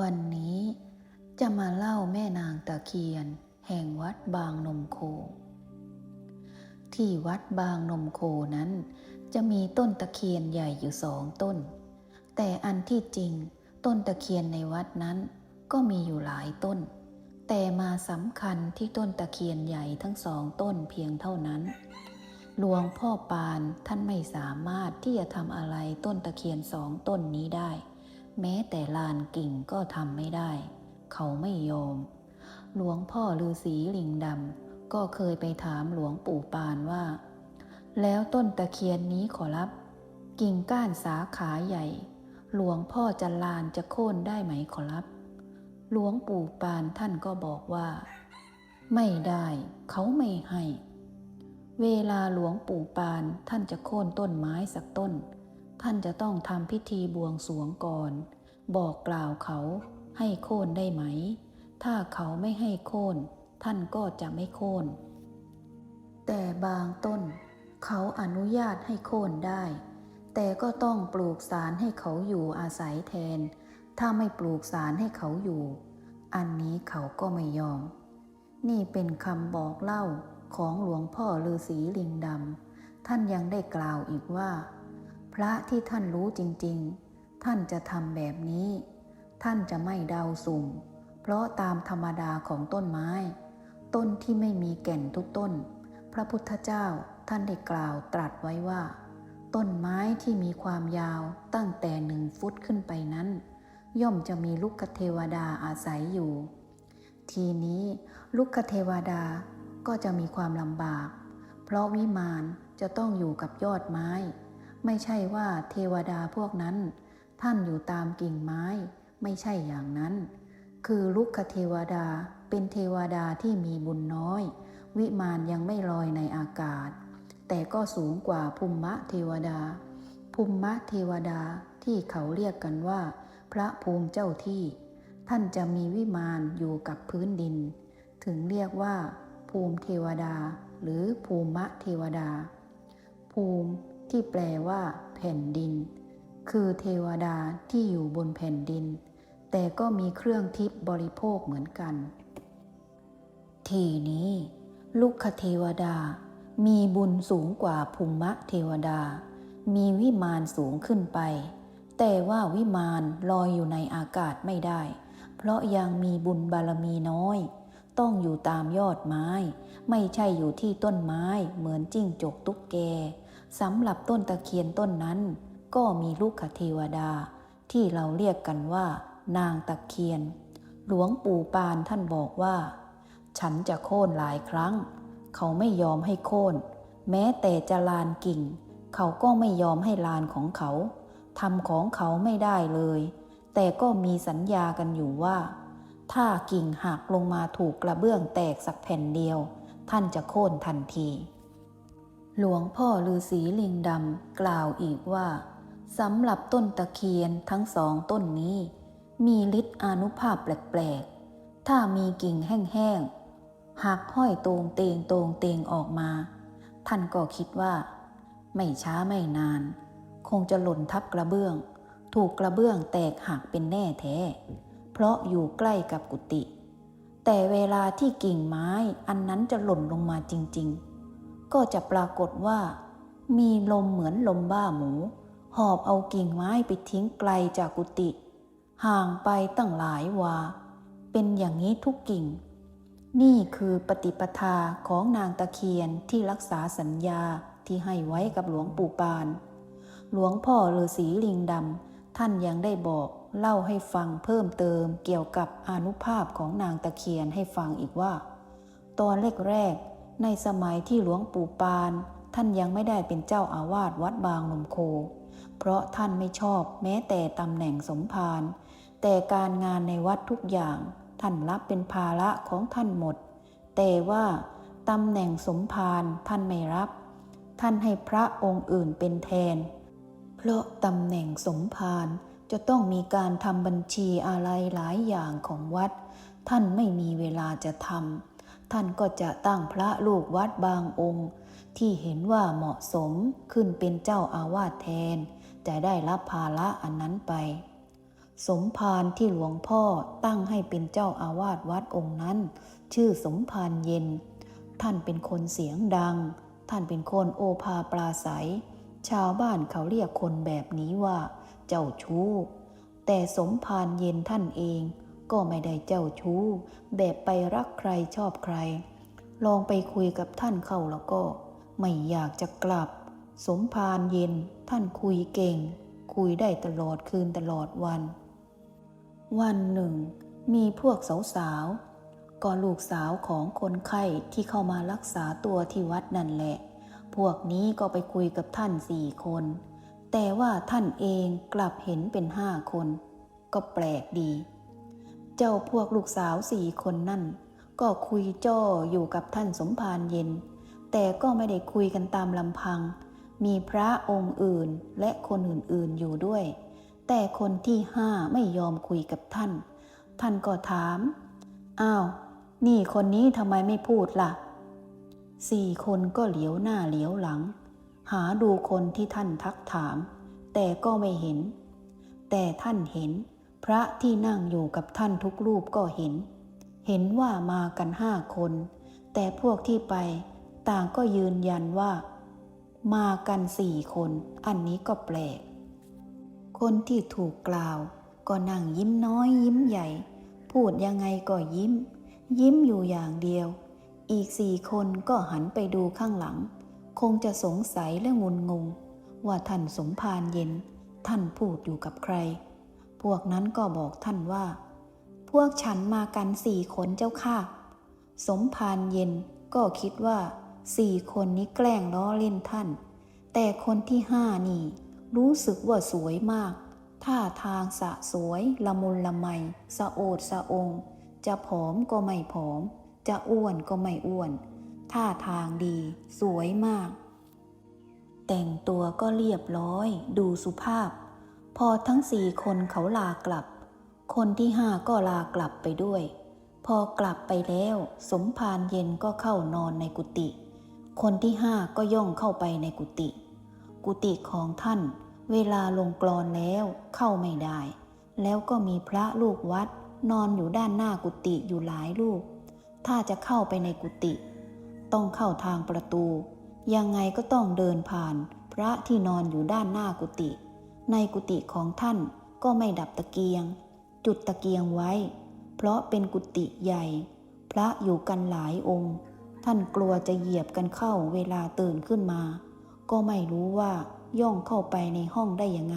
วันนี้จะมาเล่าแม่นางตะเคียน แห่งวัดบางนมโค ที่วัดบางนมโคนั้น จะมีต้นตะเคียนใหญ่อยู่สองต้น แต่อันที่จริงต้นตะเคียนในวัดนั้นก็มีอยู่หลายต้น แต่มาสำคัญที่ต้นตะเคียนใหญ่ทั้งสองต้นเพียงเท่านั้น หลวงพ่อปานท่านไม่สามารถที่จะทำอะไรต้นตะเคียนสองต้นนี้ได้ แม้แต่ลานกิ่งก็ทำไม่ได้ เขาไม่ยอม หลวงพ่อฤาษีลิงดำก็เคยไปถามหลวงปู่ปานว่า แล้วต้นตะเคียนนี้ขอรับ กิ่งก้านสาขาใหญ่ หลวงพ่อจะลานจะโค่นได้ไหมขอรับ หลวงปู่ปานท่านก็บอกว่า ไม่ได้เขาไม่ให้ เวลาหลวงปู่ปานท่านจะโค่นต้นไม้สักต้น ท่านจะต้องทำพิธีบวงสวงก่อน บอกกล่าวเขาให้โค่นได้ไหม ถ้าเขาไม่ให้โค่นท่านก็จะไม่โค่น แต่บางต้น เขาอนุญาตให้โค่นได้ แต่ก็ต้องปลูกสารให้เขาอยู่อาศัยแทน ถ้าไม่ปลูกสารให้เขาอยู่ อันนี้เขาก็ไม่ยอม นี่เป็นคำบอกเล่าของหลวงพ่อฤาษีลิงดำ ท่านยังได้กล่าวอีกว่า พระที่ท่านรู้จริงๆ ท่านจะทำแบบนี้ ท่านจะไม่เดาสุ่ม เพราะตามธรรมดาของต้นไม้ ต้นที่ไม่มีแก่นทุกต้น พระพุทธเจ้าท่านได้กล่าวตรัสไว้ว่า ต้นไม้ที่มีความยาวตั้งแต่หนึ่งฟุตขึ้นไปนั้น ย่อมจะมีลุกเทวดาอาศัยอยู่ ทีนี้ลุกเทวดาก็จะมีความลำบาก เพราะวิมานจะต้องอยู่กับยอดไม้ ไม่ใช่ว่าเทวดาพวกนั้น ท่านอยู่ตามกิ่งไม้ ไม่ใช่อย่างนั้น คือลุกขเทวดาเป็นเทวดาที่มีบุญน้อย วิมานยังไม่ลอยในอากาศ แต่ก็สูงกว่าภูมิมะเทวดาภูมิมะเทวดาที่เขาเรียกกันว่า พระภูมิเจ้าที่ ท่านจะมีวิมานอยู่กับพื้นดิน ถึงเรียกว่า ภูมิเทวดา หรือภูมิมะเทวดา ภูมิ ที่แปลว่า แผ่นดิน คือเทวดาที่อยู่บนแผ่นดิน แต่ก็มีเครื่องทิพย์บริโภคเหมือนกัน ทีนี้ ลุกขเทวดา มีบุญสูงกว่าภูมิมะเทวดา มีวิมานสูงขึ้นไป แต่ว่าวิมานลอยอยู่ในอากาศไม่ได้ เพราะยังมีบุญบารมีน้อยต้องอยู่ตามยอดไม้ ไม่ใช่อยู่ที่ต้นไม้เหมือนจิ้งจกตุ๊กแก สำหรับต้นตะเคียนต้นนั้น ก็มีลูกขเทวดา ที่เราเรียกกันว่า นางตะเคียน หลวงปู่ปานท่านบอกว่า ฉันจะโค่นหลายครั้ง เขาไม่ยอมให้โค่น แม้แต่จะลานกิ่ง เขาก็ไม่ยอมให้ลานของเขาทำของเขาไม่ได้เลย แต่ก็มีสัญญากันอยู่ว่า ถ้ากิ่งหักลงมาถูกกระเบื้องแตกสักแผ่นเดียว ท่านจะโค่นทันที หลวงพ่อฤาษีลิงดำกล่าวอีกว่าสำหรับต้นตะเคียนทั้งสองต้นนี้ มีฤทธิ์อนุภาพแปลกๆ ถ้ามีกิ่งแห้งๆหักห้อยตรงเตงตรงเตงออกมา ท่านก็คิดว่า ไม่ช้าไม่นาน คงจะหล่นทับกระเบื้อง ถูกกระเบื้องแตกหักเป็นแน่แท้ เพราะอยู่ใกล้กับกุฏิแต่เวลาที่กิ่งไม้อันนั้นจะหล่นลงมาจริง ๆ ก็จะปรากฏว่า มีลมเหมือนลมบ้าหมู หอบเอากิ่งไม้ไปทิ้งไกลจากกุฏิห่างไปตั้งหลายวา เป็นอย่างนี้ทุกกิ่ง นี่คือปฏิปทาของนางตะเคียนที่รักษาสัญญาที่ให้ไว้กับหลวงปู่ปาน หลวงพ่อฤาษีลิงดำท่านยังได้บอกเล่าให้ฟังเพิ่มเติมเกี่ยวกับอนุภาพของนางตะเคียนให้ฟังอีกว่า ตอนแรกๆ ในสมัยที่หลวงปู่ปาน ท่านยังไม่ได้เป็นเจ้าอาวาสวัดบางนมโค เพราะท่านไม่ชอบแม้แต่ตำแหน่งสมภารแต่การงานในวัดทุกอย่าง ท่านรับเป็นภาระของท่านหมด แต่ว่าตำแหน่งสมภารท่านไม่รับ ท่านให้พระองค์อื่นเป็นแทน เพราะตำแหน่งสมภารจะต้องมีการทำบัญชีอะไรหลายอย่างของวัด ท่านไม่มีเวลาจะทำ ท่านก็จะตั้งพระลูกวัดบางองค์ ที่เห็นว่าเหมาะสมขึ้นเป็นเจ้าอาวาสแทน จะได้รับภาระอันนั้นไป สมภารที่หลวงพ่อตั้งให้เป็นเจ้าอาวาสวัดองค์นั้น ชื่อสมภารเย็น ท่านเป็นคนเสียงดัง ท่านเป็นคนโอภาปราศัย ชาวบ้านเขาเรียกคนแบบนี้ว่า เจ้าชู้แต่สมภารเย็นท่านเอง ก็ไม่ได้เจ้าชู้ แบบไปรักใครชอบใคร ลองไปคุยกับท่านเข้าแล้วก็ ไม่อยากจะกลับ สมภารเย็น ท่านคุยเก่ง คุยได้ตลอดคืนตลอดวัน วันหนึ่ง มีพวกสาวๆก็ลูกสาวของคนไข้ที่เข้ามารักษาตัวที่วัดนั่นแหละ พวกนี้ก็ไปคุยกับท่านสี่คน แต่ว่าท่านเองกลับเห็นเป็นห้าคน ก็แปลกดี เจ้าพวกลูกสาวสี่คนนั่น ก็คุยจ้ออยู่กับท่านสมภารเย็น แต่ก็ไม่ได้คุยกันตามลำพัง มีพระองค์อื่นและคนอื่นๆอยู่ด้วย แต่คนที่ห้าไม่ยอมคุยกับท่าน ท่านก็ถาม อ้าว นี่คนนี้ทำไมไม่พูดล่ะ สี่คนก็เหลียวหน้าเหลียวหลัง หาดูคนที่ท่านทักถาม แต่ก็ไม่เห็น แต่ท่านเห็น พระที่นั่งอยู่กับท่านทุกรูปก็เห็น เห็นว่ามากันห้าคน แต่พวกที่ไปต่างก็ยืนยันว่า มากันสี่คน อันนี้ก็แปลก คนที่ถูกกล่าว ก็นั่งยิ้มน้อยยิ้มใหญ่ พูดยังไงก็ยิ้ม ยิ้มอยู่อย่างเดียว อีกสี่คนก็หันไปดูข้างหลัง คงจะสงสัยและงุนงง ว่าท่านสมภารเย็น ท่านพูดอยู่กับใคร พวกนั้นก็บอกท่านว่า พวกฉันมากันสี่คนเจ้าค่ะ สมภารเย็นก็คิดว่าสี่คนนี้แกล้งล้อเล่นท่าน แต่คนที่ห้านี่ รู้สึกว่าสวยมาก ท่าทางสะสวย ละมุนละไม สะโอดสะองจะผอมก็ไม่ผอม จะอ้วนก็ไม่อ้วน ท่าทางดี สวยมาก แต่งตัวก็เรียบร้อย ดูสุภาพ พอทั้งสี่คนเขาลากลับ คนที่ห้าก็ลากลับไปด้วย พอกลับไปแล้ว สมภารเย็นก็เข้านอนในกุฏิคนที่ห้าก็ย่องเข้าไปในกุฏิกุฏิของท่าน เวลาลงกรอนแล้วเข้าไม่ได้ แล้วก็มีพระลูกวัด นอนอยู่ด้านหน้ากุฏิอยู่หลายลูก ถ้าจะเข้าไปในกุฏิต้องเข้าทางประตู ยังไงก็ต้องเดินผ่าน พระที่นอนอยู่ด้านหน้ากุฏิ ในกุฏิของท่านก็ไม่ดับตะเกียง จุดตะเกียงไว้ เพราะเป็นกุฏิใหญ่ พระอยู่กันหลายองค์ ท่านกลัวจะเหยียบกันเข้าเวลาตื่นขึ้นมา ก็ไม่รู้ว่าย่องเข้าไปในห้องได้ยังไง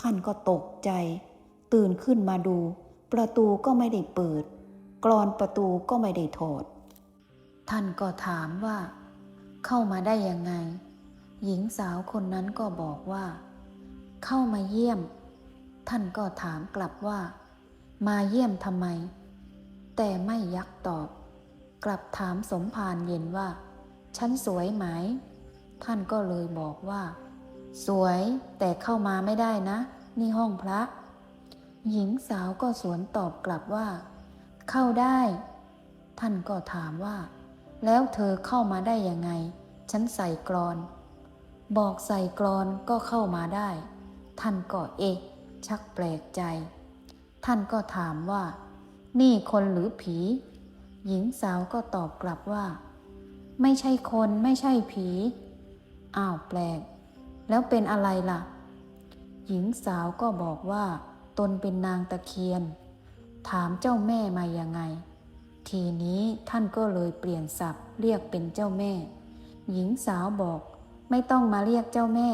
ท่านก็ตกใจ ตื่นขึ้นมาดู ประตูก็ไม่ได้เปิด กรอนประตูก็ไม่ได้ถอด ท่านก็ถามว่า เข้ามาได้ยังไง หญิงสาวคนนั้นก็บอกว่า เข้ามาเยี่ยม ท่านก็ถามกลับว่า มาเยี่ยมทำไม แต่ไม่ยักตอบ กลับถามสมภารเย็นว่า ฉันสวยไหม ท่านก็เลยบอกว่า สวยแต่เข้ามาไม่ได้นะ นี่ห้องพระ หญิงสาวก็สวนตอบกลับว่า เข้าได้ ท่านก็ถามว่า แล้วเธอเข้ามาได้ยังไง ฉันใส่กรอน บอกใส่กรอนก็เข้ามาได้ ท่านก็เอะชักแปลกใจ ท่านก็ถามว่า นี่คนหรือผี หญิงสาวก็ตอบกลับว่า ไม่ใช่คนไม่ใช่ผี อ้าวแปลก แล้วเป็นอะไรล่ะ หญิงสาวก็บอกว่า ตนเป็นนางตะเคียน ถามเจ้าแม่มายังไง ทีนี้ท่านก็เลยเปลี่ยนศัพท์เรียกเป็นเจ้าแม่ หญิงสาวบอกไม่ต้องมาเรียกเจ้าแม่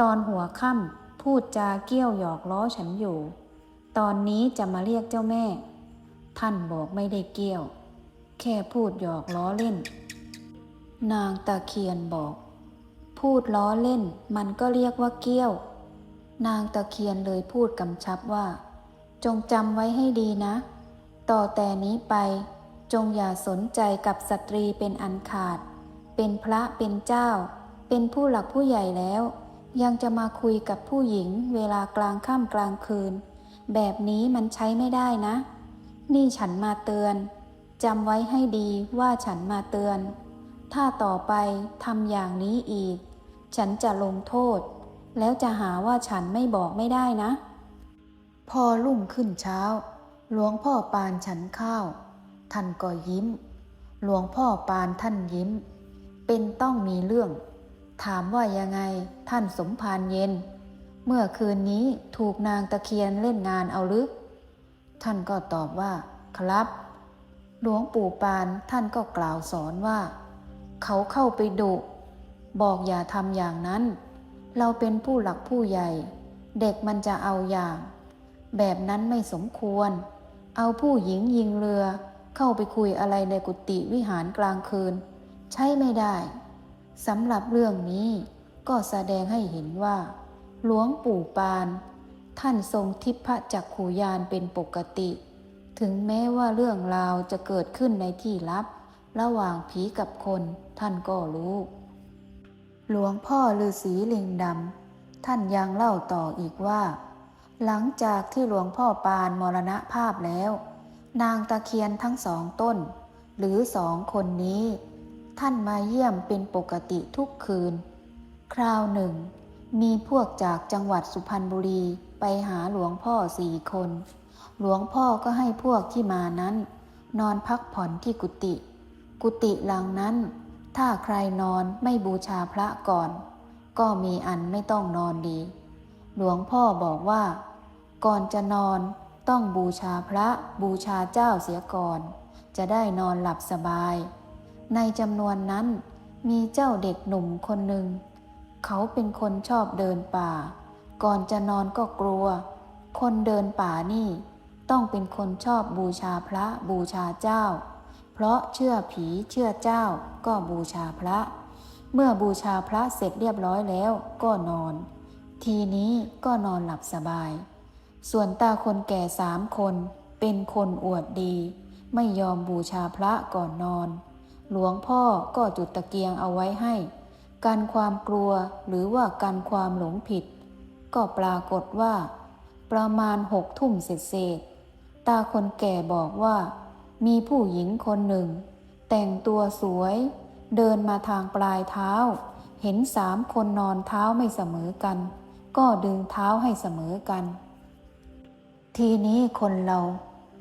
ตอนหัวค่ำ พูดจาเกี้ยวหยอกล้อฉันอยู่ ตอนนี้จะมาเรียกเจ้าแม่ ท่านบอกไม่ได้เกี้ยว แค่พูดหยอกล้อเล่น นางตะเคียนบอก พูดล้อเล่น มันก็เรียกว่าเกี้ยว นางตะเคียนเลยพูดกำชับว่า จงจำไว้ให้ดีนะ ต่อแต่นี้ไป จงอย่าสนใจกับสตรีเป็นอันขาด เป็นพระเป็นเจ้า เป็นผู้หลักผู้ใหญ่แล้ว ยังจะมาคุยกับผู้หญิงเวลากลางค่ำกลางคืน แบบนี้มันใช้ไม่ได้นะ นี่ฉันมาเตือนจำไว้ให้ดีว่าฉันมาเตือน ถ้าต่อไปทำอย่างนี้อีก ฉันจะลงโทษ แล้วจะหาว่าฉันไม่บอกไม่ได้นะ พอรุ่งขึ้นเช้า หลวงพ่อปานฉันข้าว ท่านก็ยิ้ม หลวงพ่อปานท่านยิ้ม เป็นต้องมีเรื่อง ถามว่ายังไงท่านสมภารเย็น เมื่อคืนนี้ถูกนางตะเคียนเล่นงานเอาหรือท่านก็ตอบว่า ครับ หลวงปู่ปานท่านก็กล่าวสอนว่า เขาเข้าไปดุบอกอย่าทำอย่างนั้น เราเป็นผู้หลักผู้ใหญ่ เด็กมันจะเอาอย่าง แบบนั้นไม่สมควร เอาผู้หญิงยิงเรือ เข้าไปคุยอะไรในกุฏิวิหารกลางคืน ใช่ไม่ได้ สำหรับเรื่องนี้ก็แสดงให้เห็นว่า หลวงปู่ปาน ท่านทรงทิพจักขูยานเป็นปกติ ถึงแม้ว่าเรื่องราวจะเกิดขึ้นในที่ลับ ระหว่างผีกับคนท่านก็รู้ หลวงพ่อฤาษีลิงดำท่านยังเล่าต่ออีกว่า หลังจากที่หลวงพ่อปานมรณภาพแล้ว นางตะเคียนทั้งสองต้น หรือสองคนนี้ ท่านมาเยี่ยมเป็นปกติทุกคืน คราวหนึ่ง มีพวกจากจังหวัดสุพรรณบุรีไปหาหลวงพ่อสี่คน หลวงพ่อก็ให้พวกที่มานั้น นอนพักผ่อนที่กุฏิ กุฏิหลังนั้น ถ้าใครนอนไม่บูชาพระก่อน ก็มีอันไม่ต้องนอนดี หลวงพ่อบอกว่า ก่อนจะนอนต้องบูชาพระบูชาเจ้าเสียก่อน จะได้นอนหลับสบาย ในจำนวนนั้นมีเจ้าเด็กหนุ่มคนหนึ่ง เขาเป็นคนชอบเดินป่า ก่อนจะนอนก็กลัว คนเดินป่านี่ ต้องเป็นคนชอบบูชาพระบูชาเจ้า เพราะเชื่อผีเชื่อเจ้าก็บูชาพระ เมื่อบูชาพระเสร็จเรียบร้อยแล้วก็นอน ทีนี้ก็นอนหลับสบาย ส่วนตาคนแก่สามคนเป็นคนอวดดี ไม่ยอมบูชาพระก่อนนอน หลวงพ่อก็จุดตะเกียงเอาไว้ให้กันความกลัวหรือว่ากันความหลงผิด ก็ปรากฏว่า ประมาณหกทุ่มเสร็จเสร็จๆตาคนแก่บอกว่า มีผู้หญิงคนหนึ่ง แต่งตัวสวย เดินมาทางปลายเท้า เห็นสามคนนอนเท้าไม่เสมอกัน ก็ดึงเท้าให้เสมอกัน ทีนี้คนเรา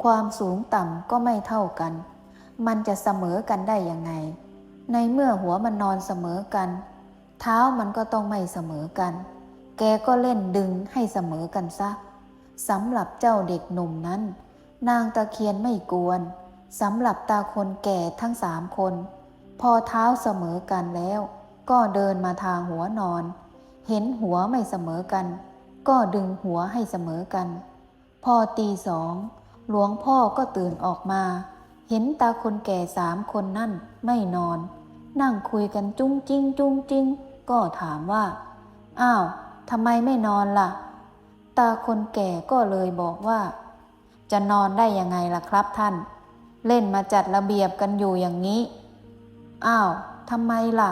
ความสูงต่ำก็ไม่เท่ากัน มันจะเสมอกันได้ยังไง ในเมื่อหัวมันนอนเสมอกัน เท้ามันก็ต้องไม่เสมอกัน แกก็เล่นดึงให้เสมอกันซะสำหรับเจ้าเด็กหนุ่มนั้น นางตะเคียนไม่กวนสำหรับตาคนแก่ทั้งสามคน พอเท้าเสมอกันแล้ว ก็เดินมาทางหัวนอน เห็นหัวไม่เสมอกัน ก็ดึงหัวให้เสมอกัน พอตีสอง หลวงพ่อก็ตื่นออกมา เห็นตาคนแก่สามคนนั่นไม่นอน นั่งคุยกันจุ้งจิ้งจุ้งจิ้งก็ถามว่า อ้าวทำไมไม่นอนล่ะ ตาคนแก่ก็เลยบอกว่า จะนอนได้ยังไงล่ะครับท่าน เล่นมาจัดระเบียบกันอยู่อย่างนี้ อ้าวทำไมล่ะ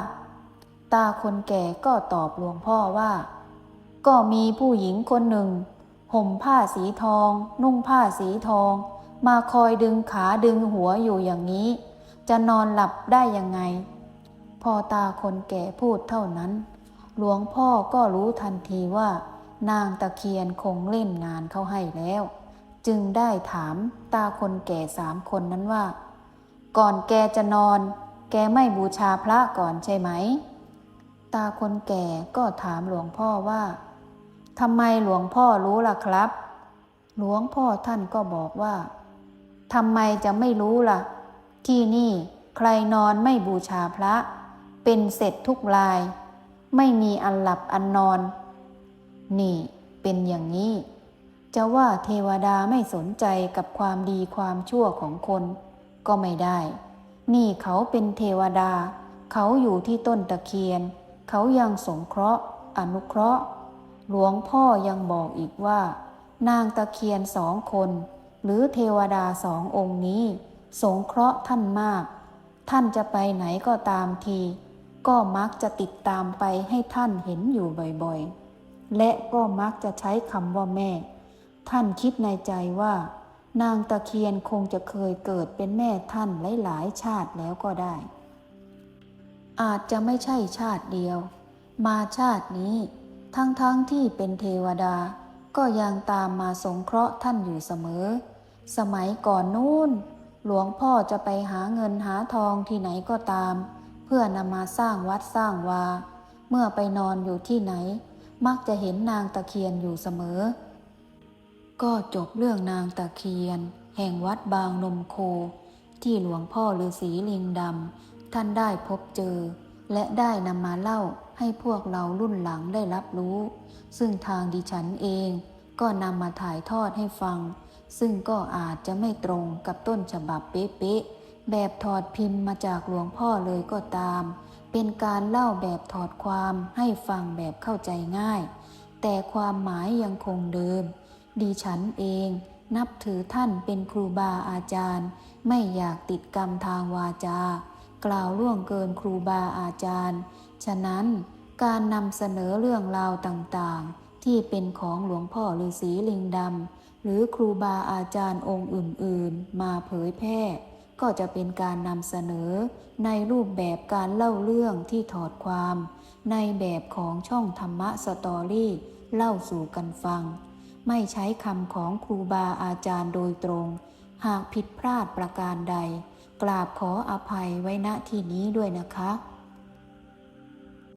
ตาคนแก่ก็ตอบหลวงพ่อว่า ก็มีผู้หญิงคนหนึ่ง ห่มผ้าสีทอง นุ่งผ้าสีทอง มาคอยดึงขาดึงหัวอยู่อย่างนี้ จะนอนหลับได้ยังไง พอตาคนแก่พูดเท่านั้น หลวงพ่อก็รู้ทันทีว่า นางตะเคียนคงเล่นงานเขาให้แล้ว จึงได้ถามตาคนแก่สามคนนั้นว่า ก่อนแกจะนอน แกไม่บูชาพระก่อนใช่ไหม ตาคนแก่ก็ถามหลวงพ่อว่าทำไมหลวงพ่อรู้ล่ะครับ หลวงพ่อท่านก็บอกว่า ทำไมจะไม่รู้ล่ะ ที่นี่ใครนอนไม่บูชาพระ เป็นเสร็จทุกราย ไม่มีอันหลับอันนอน นี่เป็นอย่างนี้ จะว่าเทวดาไม่สนใจกับความดีความชั่วของคนก็ไม่ได้ นี่เขาเป็นเทวดา เขาอยู่ที่ต้นตะเคียน เขายังสงเคราะห์ อนุเคราะห์ หลวงพ่อยังบอกอีกว่า นางตะเคียนสองคน หรือเทวดาสององค์นี้ สงเคราะห์ท่านมาก ท่านจะไปไหนก็ตามที ก็มักจะติดตามไปให้ท่านเห็นอยู่บ่อยๆ และก็มักจะใช้คำว่าแม่ ท่านคิดในใจว่า นางตะเคียนคงจะเคยเกิดเป็นแม่ท่านหลายๆชาติแล้วก็ได้ อาจจะไม่ใช่ชาติเดียว มาชาตินี้ ทั้งๆทที่เป็นเทวดา ก็ยังตามมาสงเคราะห์ท่านอยู่เสมอ สมัยก่อนนู้นหลวงพ่อจะไปหาเงินหาทองที่ไหนก็ตาม เพื่อนำมาสร้างวัดสร้างวา เมื่อไปนอนอยู่ที่ไหน มักจะเห็นนางตะเคียนอยู่เสมอ ก็จบเรื่องนางตะเคียน แห่งวัดบางนมโค ที่หลวงพ่อฤาษีลิงดำท่านได้พบเจอ และได้นำมาเล่า ให้พวกเรารุ่นหลังได้รับรู้ ซึ่งทางดิฉันเองก็นำมาถ่ายทอดให้ฟัง ซึ่งก็อาจจะไม่ตรงกับต้นฉบับเป๊ะๆแบบถอดพิมพ์มาจากหลวงพ่อเลยก็ตาม เป็นการเล่าแบบถอดความให้ฟังแบบเข้าใจง่าย แต่ความหมายยังคงเดิม ดิฉันเองนับถือท่านเป็นครูบาอาจารย์ ไม่อยากติดกรรมทางวาจา กล่าวล่วงเกินครูบาอาจารย์ ฉะนั้นการนำเสนอเรื่องราวต่างๆ ที่เป็นของหลวงพ่อฤาษีลิงดำหรือครูบาอาจารย์องค์อื่นๆ มาเผยแพร่ ก็จะเป็นการนำเสนอในรูปแบบการเล่าเรื่องที่ถอดความ ในแบบของช่องธรรมะสตอรี่เล่าสู่กันฟัง ไม่ใช้คำของครูบาอาจารย์โดยตรง หากผิดพลาดประการใด กราบขออภัยไว้ณที่นี้ด้วยนะคะ